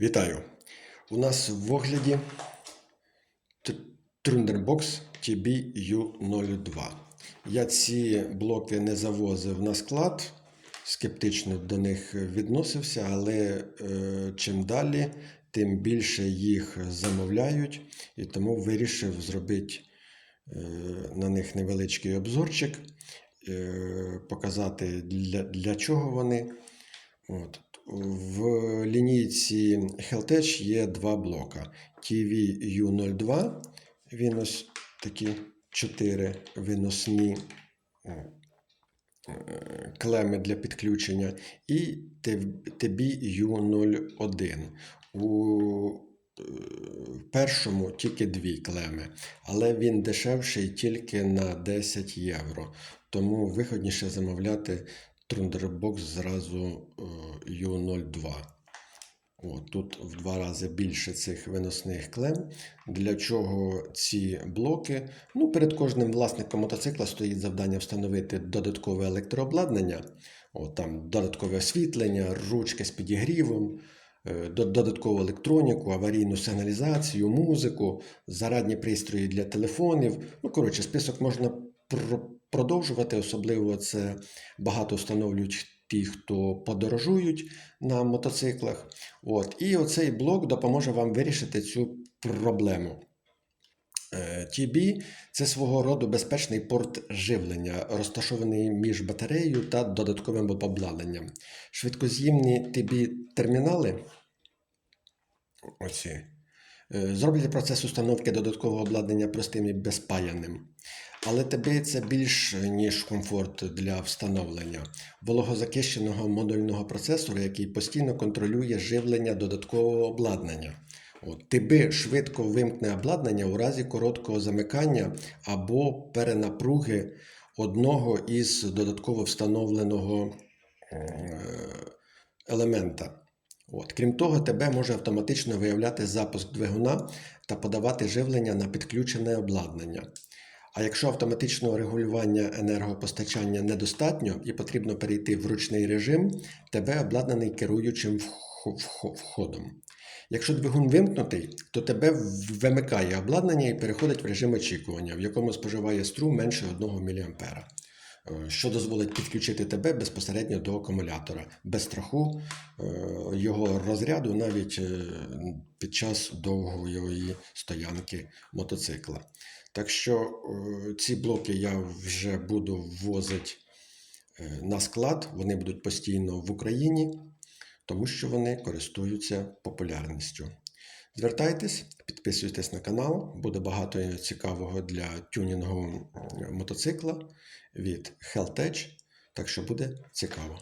Вітаю! У нас в огляді Т- TBU02. Я ці блоки не завозив на склад, скептично до них відносився, але е, чим далі, тим більше їх замовляють, і тому вирішив зробити е, на них невеличкий обзорчик, е, показати для, для чого вони. От. В лінійці Helltech є два блока. TVU02, він ось такі чотири виносні е, е, клеми для підключення, і TBU01. У е, першому тільки дві клеми, але він дешевший тільки на 10 євро. Тому вигідніше замовляти Trunderbox зразу е, U02. О, тут в два рази більше цих виносних клем. Для чого ці блоки? Ну, перед кожним власником мотоцикла стоїть завдання встановити додаткове електрообладнання, О, там додаткове освітлення, ручки з підігрівом, е, додаткову електроніку, аварійну сигналізацію, музику, зарадні пристрої для телефонів. Ну, коротше, список можна продовжувати, особливо це багато встановлюють ті, хто подорожують на мотоциклах. От. І оцей блок допоможе вам вирішити цю проблему. Е, TB – це свого роду безпечний порт живлення, розташований між батареєю та додатковим обладнанням. Швидкоз'ємні TB-термінали оці, е, зроблять процес установки додаткового обладнання простим і безпаяним. Але ТБ це більш ніж комфорт для встановлення вологозахищеного модульного процесора, який постійно контролює живлення додаткового обладнання. От, ТБ швидко вимкне обладнання у разі короткого замикання або перенапруги одного із додатково встановленого е, елемента. От. Крім того, ТБ може автоматично виявляти запуск двигуна та подавати живлення на підключене обладнання. А якщо автоматичного регулювання енергопостачання недостатньо і потрібно перейти в ручний режим, ТБ обладнаний керуючим вхо- вхо- входом. Якщо двигун вимкнутий, то ТБ вимикає обладнання і переходить в режим очікування, в якому споживає струм менше 1 мА, що дозволить підключити ТБ безпосередньо до акумулятора, без страху е, його розряду навіть е, під час довгої стоянки мотоцикла. Так що е, ці блоки я вже буду ввозити е, на склад, вони будуть постійно в Україні, тому що вони користуються популярністю. Звертайтесь, підписуйтесь на канал, буде багато цікавого для тюнінгу мотоцикла від Helltech, так що буде цікаво.